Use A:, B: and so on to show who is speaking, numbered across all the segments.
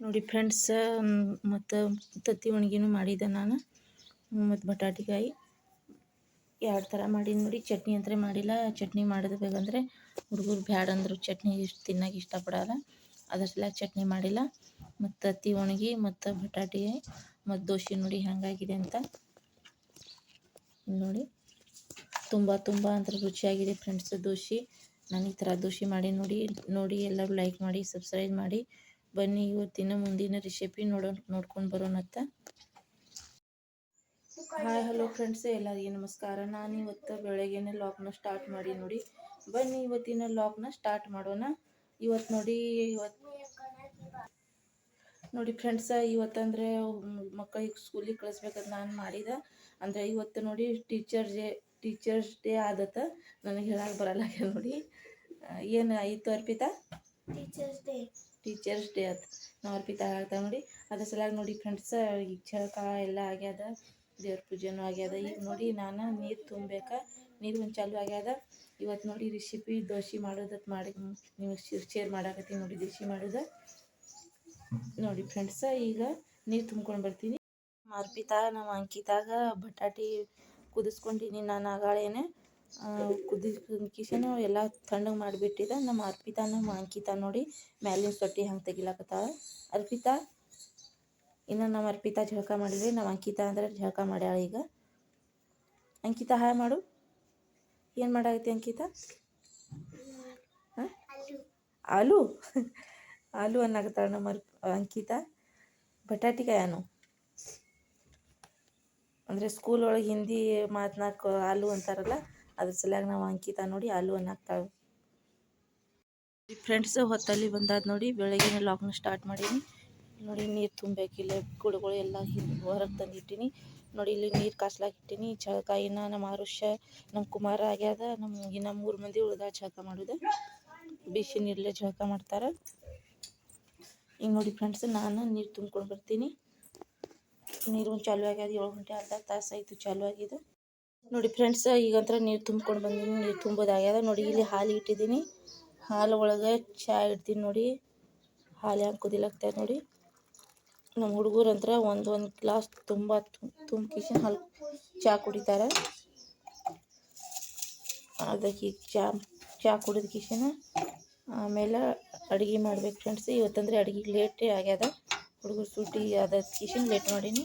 A: ನೋಡಿ ಫ್ರೆಂಡ್ಸ್ ಮತ್ತು ತತ್ತಿ ಒಣಗಿನೂ ಮಾಡಿದ್ದೆ ನಾನು. ಮತ್ತು ಬಟಾಟಿಕಾಯಿ ಎರಡು ಥರ ಮಾಡೀನಿ ನೋಡಿ. ಚಟ್ನಿ ಅಂದರೆ ಮಾಡಿಲ್ಲ. ಚಟ್ನಿ ಮಾಡೋದು ಬೇಕಂದರೆ ಹುಡುಗರು ಬ್ಯಾಡ ಅಂದರು ಚಟ್ನಿ ಇಷ್ಟು ತಿನ್ನೋಕೆ ಇಷ್ಟಪಡಲ್ಲ. ಅದರಲ್ಲ ಚಟ್ನಿ ಮಾಡಿಲ್ಲ. ಮತ್ತು ತತ್ತಿ ಒಣಗಿ, ಮತ್ತು ಬಟಾಟಿ, ಮತ್ತು ದೋಸೆ ನೋಡಿ ಹೆಂಗಾಗಿದೆ ಅಂತ. ನೋಡಿ, ತುಂಬ ತುಂಬ ಅಂತ ರುಚಿಯಾಗಿದೆ ಫ್ರೆಂಡ್ಸ್ ದೋಸೆ. ನಾನು ಈ ಥರ ದೋಸೆ ಮಾಡಿ ನೋಡಿ ನೋಡಿ ಎಲ್ಲರೂ ಲೈಕ್ ಮಾಡಿ ಸಬ್ಸ್ಕ್ರೈಬ್ ಮಾಡಿ. ಬನ್ನಿ, ಇವತ್ತಿನ ಮುಂದಿನ ರೆಸಿಪಿ ನೋಡೋ ನೋಡ್ಕೊಂಡು ಬರೋಣತ್ತ ಹಾಯ್ ಹಲೋ ಫ್ರೆಂಡ್ಸ್ ಎಲ್ಲರಿಗೆ ನಮಸ್ಕಾರ. ನಾನು ಇವತ್ತು ಬೆಳಗ್ಗೆನೇ ಲಾಕ್ನ ಸ್ಟಾರ್ಟ್ ಮಾಡಿ ನೋಡಿ. ಬನ್ನಿ, ಇವತ್ತಿನ ಲಾಕ್ನ ಸ್ಟಾರ್ಟ್ ಮಾಡೋಣ. ಇವತ್ತು ನೋಡಿ ಇವತ್ತು ನೋಡಿ ಫ್ರೆಂಡ್ಸ ಇವತ್ತಂದರೆ ಮಕ್ಕಳಿಗೆ ಸ್ಕೂಲಿಗೆ ಕಳಿಸ್ಬೇಕಂತ ನಾನು ಮಾಡಿದೆ. ಅಂದರೆ ಇವತ್ತು ನೋಡಿ ಟೀಚರ್ ಡೇ ಟೀಚರ್ಸ್ ಡೇ ಆದತ್ತ. ನನಗೆ ಹೇಳಕ್ಕೆ ಬರಲ್ಲ, ನೋಡಿ. ಏನು ಆಯಿತು Arpita?
B: Teachers day
A: teachers day ಆಯ್ತು ನಾವು ಆಗ್ತಾವೆ ನೋಡಿ. ಅದ್ರ ಸಲಾಗಿ ನೋಡಿ ಫ್ರೆಂಡ್ಸ್ ಈಗ ಚಳಕ ಎಲ್ಲ ಆಗ್ಯದ, ದೇವ್ರ ಪೂಜೆನೂ ಆಗ್ಯದ. ಈಗ ನೋಡಿ ನಾನು ನೀರು ತುಂಬಬೇಕಾ, ನೀರು ಒಂದು ಚಾಲು ಆಗ್ಯದ. ಇವತ್ತು ನೋಡಿ ರೆಸಿಪಿ ದೋಸೆ ಮಾಡೋದತ್ ಮಾಡಿ, ನಿಮಗೆ ಶೇರ್ ಮಾಡಾಕತ್ತೀನಿ ನೋಡಿ ದೋಸೆ ಮಾಡೋದ. ನೋಡಿ ಫ್ರೆಂಡ್ಸ ಈಗ ನೀರು ತುಂಬ್ಕೊಂಡು ಬರ್ತೀನಿ. ಅರ್ಪಿತಾ ನಮ್ಮ ಅಂಕಿತಾಗ ಬಟಾಟಿ ಕುದಿಸ್ಕೊಂಡಿನಿ ನಾನು ಆಗಾಳೇನೆ. ಕುದಿ ಕಿಶನು ಎಲ್ಲ ತಣ್ಣಗೆ ಮಾಡಿಬಿಟ್ಟಿದೆ. ನಮ್ಮ ಅರ್ಪಿತಾ ನಮ್ಮ ಅಂಕಿತಾ ನೋಡಿ ಮ್ಯಾಲಿನ ಸೊಟ್ಟಿ ಹಂಗೆ ತೆಗಿಲಾಕತ್ತಾಳ. ಅರ್ಪಿತಾ, ಇನ್ನು ನಮ್ಮ ಅರ್ಪಿತಾ ಜಳಕ ಮಾಡಿದ್ವಿ ನಮ್ಮ ಅಂಕಿತಾ ಅಂದ್ರೆ ಜಳಕ ಮಾಡ್ಯಾಳ ಈಗ. ಅಂಕಿತಾ, ಹಾಯ್ ಮಾಡು. ಏನು ಮಾಡಾಕತ್ತಿ ಅಂಕಿತಾ? ಹಾಂ? ಆಲೂ ಆಲೂ ಅನ್ನಾಗತ್ತಾಳ ನಮ್ಮ ಅರ್ಪ್, ಅಂಕಿತಾ. ಬಟಾಟಿಕಾಯನು ಅಂದರೆ ಸ್ಕೂಲ್ ಒಳಗೆ ಹಿಂದಿ ಮಾತನಾಕ ಆಲೂ ಅಂತಾರಲ್ಲ. ಅದ್ರ ಸಲುವಾಗಿ ನಾವು ಅಂಕಿತ ನೋಡಿ ಆಲೂ ಅನ್ನಕ್ತಾವೆ ಫ್ರೆಂಡ್ಸ್ ಹೊತ್ತಲ್ಲಿ ಬಂದಾದ ನೋಡಿ ಬೆಳಗ್ಗೆ ಲಾಕ್ನ ಸ್ಟಾರ್ಟ್ ಮಾಡೀನಿ. ನೋಡಿ ನೀರು ತುಂಬಬೇಕಿಲ್ಲ ಗುಡುಗಳು ಎಲ್ಲ ಹೊರಗೆ ತಂದಿಟ್ಟಿನಿ. ನೋಡಿ ಇಲ್ಲಿ ನೀರು ಕಾಸ್ಲಾಕ್ ಇಟ್ಟೀನಿ. ಚಳಕಾಯಿನ ನಮ್ಮ ಆರುಷ್ಯ ನಮ್ಮ ಕುಮಾರ ಆಗ್ಯದ. ನಮ್ಮ ಇನ್ನು ಮೂರು ಮಂದಿ ಉಳ್ದ ಚಳಕ ಮಾಡೋದು. ಬಿಸಿ ನೀರಲ್ಲೇ ಚಳಕ ಮಾಡ್ತಾರೆ. ಈಗ ನೋಡಿ ಫ್ರೆಂಡ್ಸ್ ನಾನು ನೀರು ತುಂಬ್ಕೊಂಡು ಬರ್ತೀನಿ. ನೀರು ಚಾಲು ಆಗ್ಯದ, ಏಳು ಗಂಟೆ ಅರ್ಧ ತಾಸು ಆಯಿತು ಚಾಲು ಆಗಿದೆ. ನೋಡಿ ಫ್ರೆಂಡ್ಸ್, ಈಗಂತ್ರ ನೀರು ತುಂಬ್ಕೊಂಡು ಬಂದೀನಿ. ನೀರು ತುಂಬೋದಾಗ್ಯದ. ನೋಡಿ, ಇಲ್ಲಿ ಹಾಲು ಇಟ್ಟಿದ್ದೀನಿ ಹಾಲು ಒಳಗೆ ಚಹಾ ಇಡ್ತೀನಿ ನೋಡಿ. ಹಾಲು ಹೆಂಗೆ ಕುದಿಲಾಗ್ತದೆ ನೋಡಿ. ನಮ್ಮ ಹುಡುಗರು ಅಂದ್ರೆ ಒಂದು ಒಂದು ಗ್ಲಾಸ್ ತುಂಬ ತುಂಬಿಸಿ ಹಾಲು ಚಹಾ ಕುಡಿತಾರೆ. ಅದಕ್ಕೆ ಚಹಾ ಚಹಾ ಕುಡಿದ ಕಿಶನ ಆಮೇಲೆ ಅಡುಗೆ ಮಾಡ್ಬೇಕು ಫ್ರೆಂಡ್ಸ್. ಇವತ್ತಂದರೆ ಅಡುಗೆ ಲೇಟೇ ಆಗ್ಯದ. ಹುಡುಗರು ಸುಟ್ಟಿ ಅದ ಕಿಶನ್ ಲೇಟ್ ಮಾಡೀನಿ.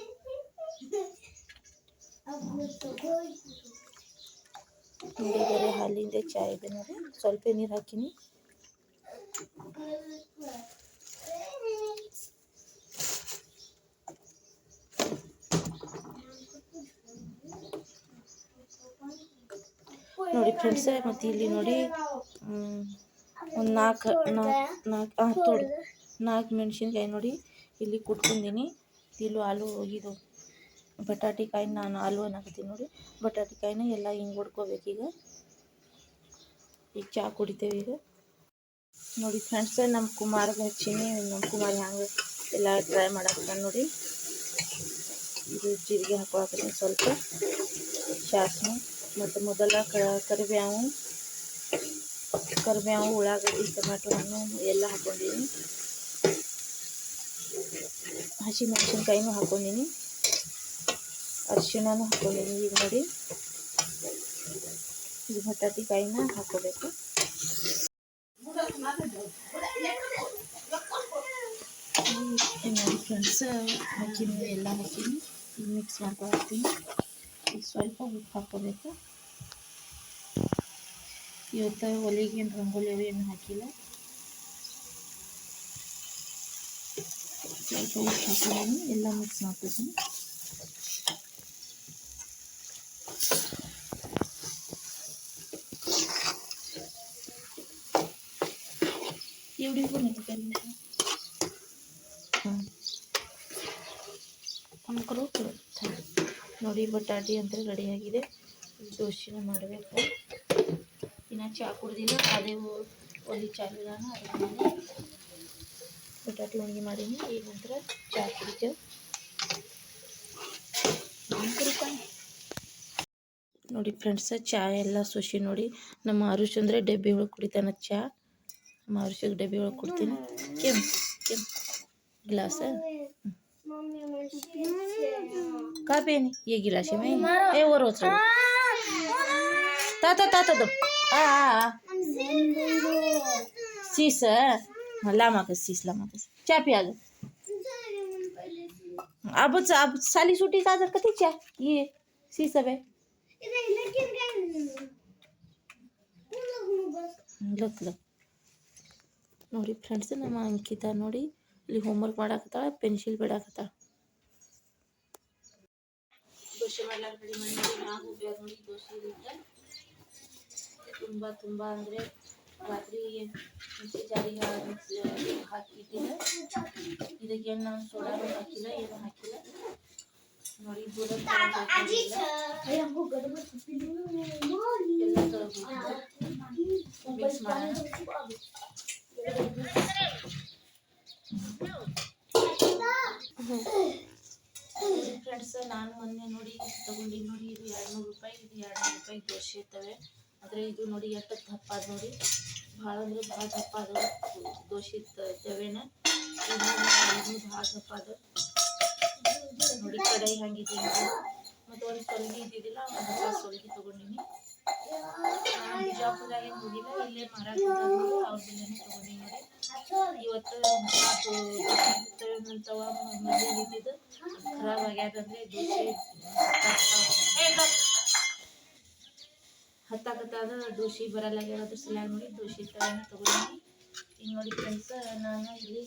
A: ಬರೀ ಹಾಲಿಂದ ಚಾಯ್ ಇದೆ ನೋಡಿ. ಸ್ವಲ್ಪ ನೀರು ಹಾಕಿನಿ. ನೋಡಿ ಫ್ರೆಂಡ್ಸ್ ಮತ್ತು ಇಲ್ಲಿ ನೋಡಿ ಒಂದು ನಾಲ್ಕು ನಾಲ್ಕು ನಾಲ್ಕು ಹಾಂ ತೋಡು. ನಾಲ್ಕು ಮೆಣಸಿನ್ಕಾಯಿ ನೋಡಿ, ಇಲ್ಲಿ ಕುಟ್ಕೊಂಡಿನಿ. ಇಲ್ಲೂ ಆಲೂ ಇದು ಬಟಾಟಿ ಕಾಯಿ ನಾನು ಆಲೂ ಅನ್ನಕತ್ತೀನಿ ನೋಡಿ. ಬಟಾಟಿಕಾಯಿನ ಎಲ್ಲ ಹಿಂಗೆ ಹೊಡ್ಕೋಬೇಕು ಈಗ. ಚಹಾ ಕುಡಿತೇವೆ ಈಗ. ನೋಡಿ ಫ್ರೆಂಡ್ಸ್ ನಮ್ಮ ಕುಮಾರ್ಗೆ ಹಚ್ಚೀನಿ ನಮ್ಮ ಕುಮಾರ್ ಹ್ಯಾಂಗೆ ಎಲ್ಲ ಟ್ರೈ ಮಾಡಕ್ಕೆ ನೋಡಿ. ಇದು ಜೀರಿಗೆ ಹಾಕೊಳಕತ್ತೀನಿ ಸ್ವಲ್ಪ. ಸಾಸ್ವೆ ಮತ್ತು ಮೊದಲ ಕರಿಬೇವು ಕರಿಬೇವು, ಉಳ್ಳಾಗಡ್ಡಿ ಟೊಮ್ಯಾಟೊ ಹಣ್ಣು ಎಲ್ಲ ಹಾಕ್ಕೊಂಡಿದ್ದೀನಿ ಹಸಿಮೆಣ್ಸಿನ್ಕಾಯಿನೂ ಹಾಕ್ಕೊಂಡಿನಿ ಅರಿಶಿಣನೂ ಹಾಕ್ಕೊಂಡಿನಿ ಈಗ ನೋಡಿ. ಇದು ಬಟಾಟಿ ಕಾಯಿನ ಹಾಕೋಬೇಕು ನೋಡಿ ಫ್ರೆಂಡ್ಸ್ ಹಾಕಿನಿ ಎಲ್ಲ ಹಾಕಿನಿ ಈಗ ಮಿಕ್ಸ್ ಮಾಡ್ಕೊಳ್ತೀನಿ ಈಗ ಸ್ವಲ್ಪ ಉಪ್ಪು ಹಾಕೋಬೇಕು ಇವತ್ತು ಒಲೆಗೆ ಏನು ರಂಗೋಲಿ ಅವು ಏನು ಹಾಕಿಲ್ಲ. ಸ್ವಲ್ಪ ಉಪ್ಪು ಹಾಕಿದ್ದೀನಿ ಎಲ್ಲ ಮಿಕ್ಸ್ ಮಾಡ್ಕೊತೀನಿ. beautiful again. ಅಂಕರು ನೋಡಿ ಬಟಾಟಿ ಅಂತ ರೆಡಿಯಾಗಿದೆ ದೋಸೆನ ಮಾಡಬೇಕು. ಇನ್ನು ಚಹಾ ಕುಡ್ದಿಲ್ಲ. ಅದೇ ಒಲಿ ಚಾಲಿದಾನ ಬಟಾಟಿ ಒಣಗಿ ಮಾಡೀನಿ. ಈಗ ನಂತರ ಚಹಾ ಕುಡಿತೇವೆ ನೋಡಿ ಫ್ರೆಂಡ್ಸ್ ಚಹಾ ಎಲ್ಲ ಸುಶಿ ನೋಡಿ. ನಮ್ಮ ಹರುಷ್ ಅಂದರೆ ಡಬ್ಬಿ ಒಳಗೆ ಕುಡಿತಾನೆ ಚಹಾ Mauricio Grebi kurtin. Kim? Kim? गिलास है। का पेन ये गिलास है मैं ए वो रोज ताता ताता दो आ आ सीस हाँ, अब अब साली सुटी का कति चा ये सीस है लग लग ನೋಡಿ ಫ್ರೆಂಡ್ಸ್ ನಮ್ಮ ಅಂಕಿತ ನೋಡಿ ಇಲ್ಲಿ ಹೋಮ್ವರ್ಕ್ ಮಾಡಾಕತ್ತಾಳ ಪೆನ್ಸಿಲ್ ಬಿಡಾಕತ್ತಾಳ. ದೋಸೆ ಮಾಡ್ಲಾಕ ರೆಡಿ ಮಾಡಿ ನೋಡಿ ನಾವು ಉಪಯೋಗ ನೋಡಿ ದೋಸೆ ಇರುತ್ತೆ. ತುಂಬ ತುಂಬ ಅಂದರೆ ರಾತ್ರಿ ಮಿಕ್ಸಿ ಜಾರಿಗೆ ಮಿಕ್ಸಿ ಹಾಕಿಟ್ಟಿದ್ದೆ. ಇದಕ್ಕೆ ನಾನು ಸೋಡಾನು ಹಾಕಿಲ್ಲ ಏನು ಹಾಕಿಲ್ಲ. ನೋಡಿ ದೂರ ಎಲ್ಲ ಮಿಕ್ಸ್ ಮಾಡೋಣ ಫ್ರೆಂಡ್ಸ್ ನಾನು ಮೊನ್ನೆ ನೋಡಿ ತಗೊಂಡು ನೋಡಿ ಇದು ಎರಡು ನೂರು ರೂಪಾಯಿ, ಇದು ಎರಡು ನೂರು ರೂಪಾಯಿ ದೋಸೆ ಇರ್ತವೆ. ಆದರೆ ಇದು ನೋಡಿ ಎಷ್ಟು ದಪ್ಪ ಅದು ನೋಡಿ. ಭಾಳ ಅಂದ್ರೆ ಭಾಳ ದಪ್ಪ ಅದು ದೋಸೆ ತವೆನ. ಇದು ಭಾಳ ದಪ್ಪ ಅದು ನೋಡಿ ಕಡಾಯಿ ಹಂಗಿದೆ ಮತ್ತು ಒಂದು ಸೊಲ್ಗಿ ಇದ್ದಿದ್ದಿಲ್ಲ ಒಂದು ಹೊಸ ಸೊಲ್ಗಿ ತೊಗೊಂಡಿನಿ. ನಾನು ಬಿಜಾಪುರದಾಗ ಏನು ಹೋಗಿಲ್ಲ ಇಲ್ಲೇ ಮಾರಾಟ ಅವ್ರ ಬೆಲೆನೇ ತೊಗೊಂಡಿನಿ ನೋಡಿ ಇವತ್ತು ಅದು ದೋಸೆ ಮದುವೆ ಇದ್ದಿದ್ದು ಖರಾಬ್ ಆಗ್ಯಾದಂದ್ರೆ ದೋಸೆ ಹತ್ತಾಕತ್ತಾದ ದೋಸೆ ಬರಲ್ಲ ಅದ್ರ ಸಲುವಾಗಿ ನೋಡಿ ದೋಸೆ ತವನ ತೊಗೊಂಡಿನಿ ಈಗ ನೋಡಿ ಫ್ರೆಂಡ್ಸ್ ನಾನು ಇಲ್ಲಿ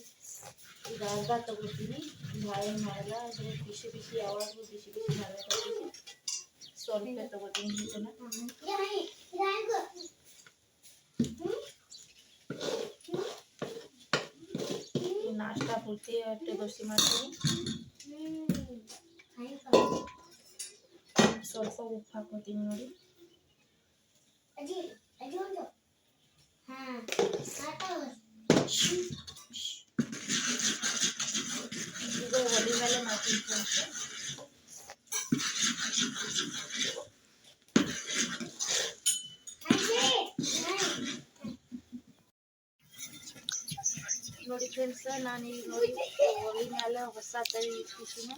A: ಈಗ ಅರ್ಧ ತೊಗೊಳ್ತೀನಿ ಭಾಳ ಏನು ಮಾಡಲ್ಲ ಆದರೆ ಬಿಸಿ ಬಿಸಿ ಯಾವಾಗಲೂ ಬಿಸಿ ಬಿಸಿ ಮಾಡಬೇಕಾಗ್ತೈತಿ ಸ್ವಲ್ಪ ತೊಗೊಳ್ತೀನಿ ಇದನ್ನು ಈ ನಾಷ್ಟಾ ಪೂರ್ತಿ ಅಷ್ಟೇ ದೋಸೆ ಮಾಡ್ತೀನಿ ಸ್ವಲ್ಪ ಉಪ್ಪು ಹಾಕೋತೀನಿ ನೋಡಿ ಇದು ಒಲೆ ಮೇಲೆ ಮಾಡ್ತೀನಿ ಫ್ರೆಂಡ್ಸ್ ನೋಡಿ ಫ್ರೆಂಡ್ಸ್ ನಾನು ಈಗ ನೋಡಿ ಒಲೆ ಮ್ಯಾಲ ಹೊಸ ತವಿ ಇಟ್ಕಿಸಿನ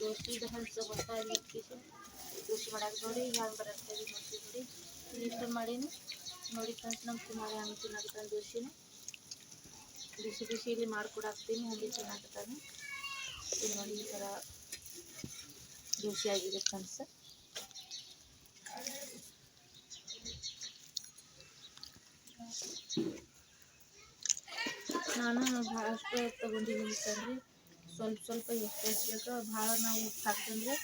A: ದೋಸೆದು ಹಂಚ ಹೊಸ ಇಟ್ಕಿಸಿ ಕೃಷಿ ಮಾಡಕ್ಕೆ ನೋಡಿ ಹ್ಯಾಂಗೆ ಬರತ್ತೆ ನೋಡಿ. ನೋಡಿ ಇಷ್ಟ ಮಾಡೀನಿ. ನೋಡಿ ಫ್ರೆಂಡ್ಸ್ ನಮ್ಮ ಕುಮಾರ ಹಂಗೆ ತಿನ್ನಾಕತ್ತಾನ ದೋಸೆನ ಬಿಸಿ ಬಿಸಿ ಇಲ್ಲಿ ಮಾಡ್ಕೊಡಾಕ್ತೀನಿ ಹಂಗೆ ತಿನ್ನಕತ್ತಾನೆ ಇಲ್ಲಿ ನೋಡಿ, ಈ ಥರ ದೋಸೆ ಆಗಿದೆ ಫ್ರೆಂಡ್ಸ್ ನಾನು ಭಾಳಷ್ಟು ತೊಗೊಂಡಿದ್ದೀನಿ ಅಂತಂದರೆ ಸ್ವಲ್ಪ ಸ್ವಲ್ಪ ಎಷ್ಟು ಭಾಳ ನಾವು ಉಪ್ಪು ಹಾಕ್ತಂದ್ರೆ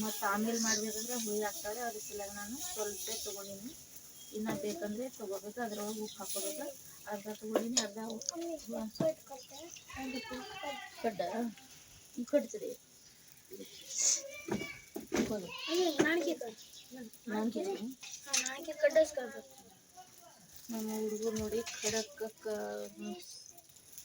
A: ಮತ್ತು ಆಮೇಲೆ ಮಾಡಬೇಕಂದ್ರೆ ಹುಳಿ ಹಾಕ್ತಾರೆ. ಅದ್ರ ಸಲುವಾಗಿ ನಾನು ಸ್ವಲ್ಪ ತೊಗೊಂಡಿನಿ ಇನ್ನು ಬೇಕಂದರೆ ತೊಗೋಬೇಕು ಅದ್ರೊಳಗೆ ಉಪ್ಪು ಹಾಕೋಬೇಕು ಅರ್ಧ ತೊಗೊಂಡಿನಿ ಅರ್ಧ ಕಡ್ಡ ಈ ಕಟ್ತದೆ ನಮ್ಮ ಹುಡುಗರು ನೋಡಿ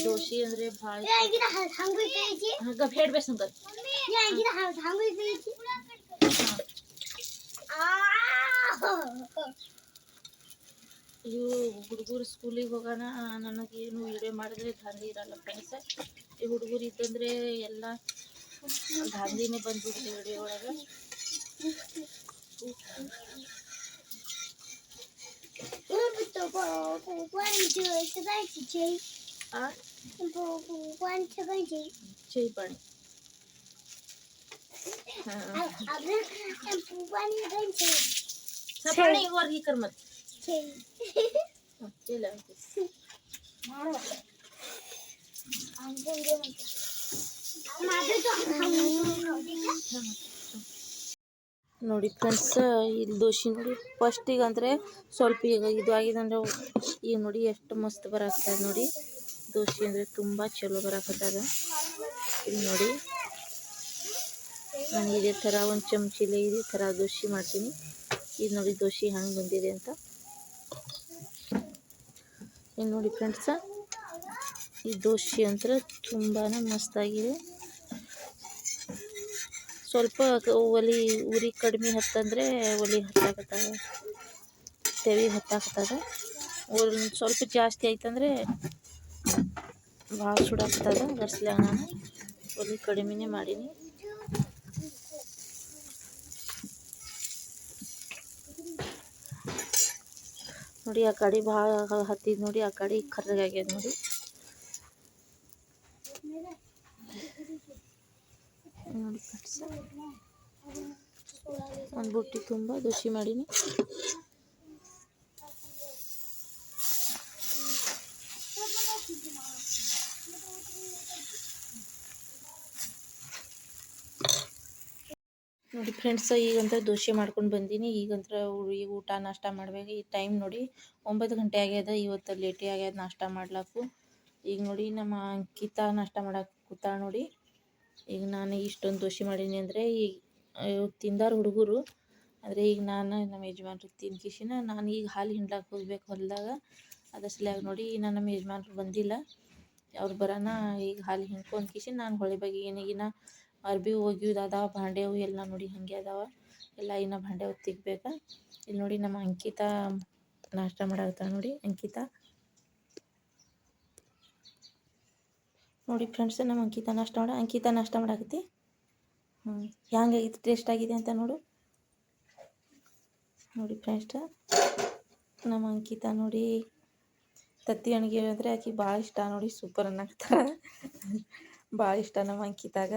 A: जोशी ಅಂದ್ರೆ ಭಾಳ
B: ಯಾಗಿನ
A: ಹಂಗು ಇದ್ದೈತಿ ಹಂಗ
B: ಹೇಳ್ಬೇಕು ಅಂತ ಯಾಗಿನ ಹಂಗು ಇದ್ದೈತಿ
A: ಇವು ಹುಡುಗರು ಸ್ಕೂಲಿಗೆ ಹೋಗೋಣ ನನಗೇನು ವಿಡಿಯೋ ಮಾಡಿದ್ರೆ ಗಾಂಧಿ ಇರಲ್ಲ ಫ್ರೆಂಡ್ಸ್ ಈ ಹುಡುಗರು ಇದ್ದಂದ್ರೆ ಎಲ್ಲ ಗಾಂಧಿನೇ ಬಂದ್ಬಿಡ್ಲಿ ವಿಡಿಯೋ ಒಳಗೆ
B: 不不关这这个是
A: 谁？
B: 啊？不不关
A: 这个
B: 谁？谁本
A: ？આપણે ભગવાનની બેન છે સપને
B: એક
A: વાર કર
B: મત છે ચલે મારો આમ તો જો મત આપણે તો
A: ನೋಡಿ ಫ್ರೆಂಡ್ಸ್, ಇಲ್ಲಿ ದೋಸೆ ನೋಡಿ. ಫಸ್ಟಿಗೆ ಅಂದರೆ ಸ್ವಲ್ಪ ಈಗ ಇದು ಆಗಿದೆ ಅಂದರೆ ಈಗ ನೋಡಿ ಎಷ್ಟು ಮಸ್ತ್ ಬರಾಕತ್ತದ ನೋಡಿ. ದೋಸೆ ಅಂದರೆ ತುಂಬ ಚಲೋ ಬರಾಕತ್ತದ ಇಲ್ಲಿ ನೋಡಿ. ನಾನು ಇದೇ ಥರ ಒಂದು ಚಮಚಿಲೆ ಇದೇ ಥರ ದೋಸೆ ಮಾಡ್ತೀನಿ. ಇದು ನೋಡಿ ದೋಸೆ ಹಂಗೆ ಬಂದಿದೆ ಅಂತ. ಇಲ್ಲಿ ನೋಡಿ ಫ್ರೆಂಡ್ಸ, ಈ ದೋಸೆ ಅಂತ ತುಂಬಾ ಮಸ್ತಾಗಿದೆ ಸ್ವಲ್ಪ ಕ- ಒಲಿ ಉರಿ ಕಡಿಮೆ ಹತ್ತಂದರೆ ಒಲಿ ಹತ್ತಾಕತ್ತದ ತೆವಿ ಹತ್ತಾಕತ್ತದ. ಒಂದು ಸ್ವಲ್ಪ ಜಾಸ್ತಿ ಆಯ್ತಂದರೆ ಭಾಳ ಸುಡಾಕತ್ತದ ಗರ್ಸ್ಲ್ಯಾಗ ನಾನು ಒಲಿ ಕಡಿಮೆನೇ ಮಾಡೀನಿ. ನೋಡಿ ಆ ಕಡೆ ಭಾಳ ಹತ್ತಿದ್ ನೋಡಿ, ಆ ಕಡೆ ಕರ್ರಗಾಗ್ಯದ ನೋಡಿ ನೋಡಿ ಫ್ರೆಂಡ್ಸ್ ಒಂದು ಬುಟ್ಟಿ ತುಂಬ ದೋಸೆ ಮಾಡೀನಿ. ನೋಡಿ ಫ್ರೆಂಡ್ಸ್ ಈಗಂತ ದೋಸೆ ಮಾಡ್ಕೊಂಡು ಬಂದೀನಿ. ಈಗಂತ ಈಗ ಊಟ, ನಾಷ್ಟ ಮಾಡ್ಬೇಕು. ಈ ಟೈಮ್ ನೋಡಿ ಒಂಬತ್ತು ಗಂಟೆ ಆಗ್ಯದ. ಇವತ್ತು ಲೇಟಿ ಆಗ್ಯದ ನಾಷ್ಟ ಮಾಡ್ಲಾಕು. ಈಗ ನೋಡಿ ನಮ್ಮ ಅಂಕಿತಾ ನಾಷ್ಟ ಮಾಡಕ್ಕೆ ಕೂತಾಳ ನೋಡಿ. ಈಗ ನಾನು ಇಷ್ಟೊಂದು ದೋಸೆ ಮಾಡೀನಿ ಅಂದರೆ ಈಗ ತಿಂದಾರ ಹುಡುಗರು ಆದರೆ ಈಗ ನಾನು ನಮ್ಮ ಯಜಮಾನ್ರು ತಿನ್ಕಿಸಿನ ನಾನು ಈಗ ಹಾಲು ಹಿಂಡ್ಲಾಕ ಹೋಗ್ಬೇಕು ಹೊಲದಾಗ. ಅದ್ರ ಸಲುವಾಗಿ ನೋಡಿ ನಾನು ನಮ್ಮ ಯಜಮಾನ್ರು ಬಂದಿಲ್ಲ. ಅವ್ರು ಬರೋಣ ಈಗ ಹಾಲು ಹಿಂಡ್ಕೊಂಡು ಕಿಸಿ ನಾನು ಹೊಳೆ ಬಗ್ಗೆ ಏನಿಗಿನ ಅರ್ಬಿ ಒಗ್ಯುದು ಅದಾವ ಭಾಂಡೆ ಅವು ಎಲ್ಲ ನೋಡಿ ಹಾಗೆ ಅದಾವ. ಎಲ್ಲ ಇನ್ನು ಭಾಂಡೆ ಅವು ತಿಕ್ಬೇಕು ಇಲ್ಲಿ ನೋಡಿ ನಮ್ಮ ಅಂಕಿತಾ ನಾಷ್ಟ ಮಾಡಾಕತ್ತಾಳ ನೋಡಿ ಅಂಕಿತಾ. ನೋಡಿ ಫ್ರೆಂಡ್ಸ್ ನಮ್ಮ ಅಂಕಿತಾ ನಾಷ್ಟ ಮಾಡ, ಅಂಕಿತಾ ನಾಷ್ಟ ಮಾಡಾಕತ್ತಿ. ಹ್ಞೂ ಹೆಂಗಾಗಿತ್ತು ಟೇಸ್ಟ್ ಆಗಿದೆ ಅಂತ ನೋಡು. ನೋಡಿ ಫ್ರೆಂಡ್ಸ್, ನಮ್ಮ ಅಂಕಿತಾ ನೋಡಿ ತತ್ತಿ ಅಣಿಗೆ ಅಂದರೆ ಆಕೆ ಭಾಳ ಇಷ್ಟ ನೋಡಿ ಸೂಪರ್ ಅನ್ನಕ್ತಾರ ಭಾಳ ಇಷ್ಟ ನಮ್ಮ ಅಂಕಿತಾಗ.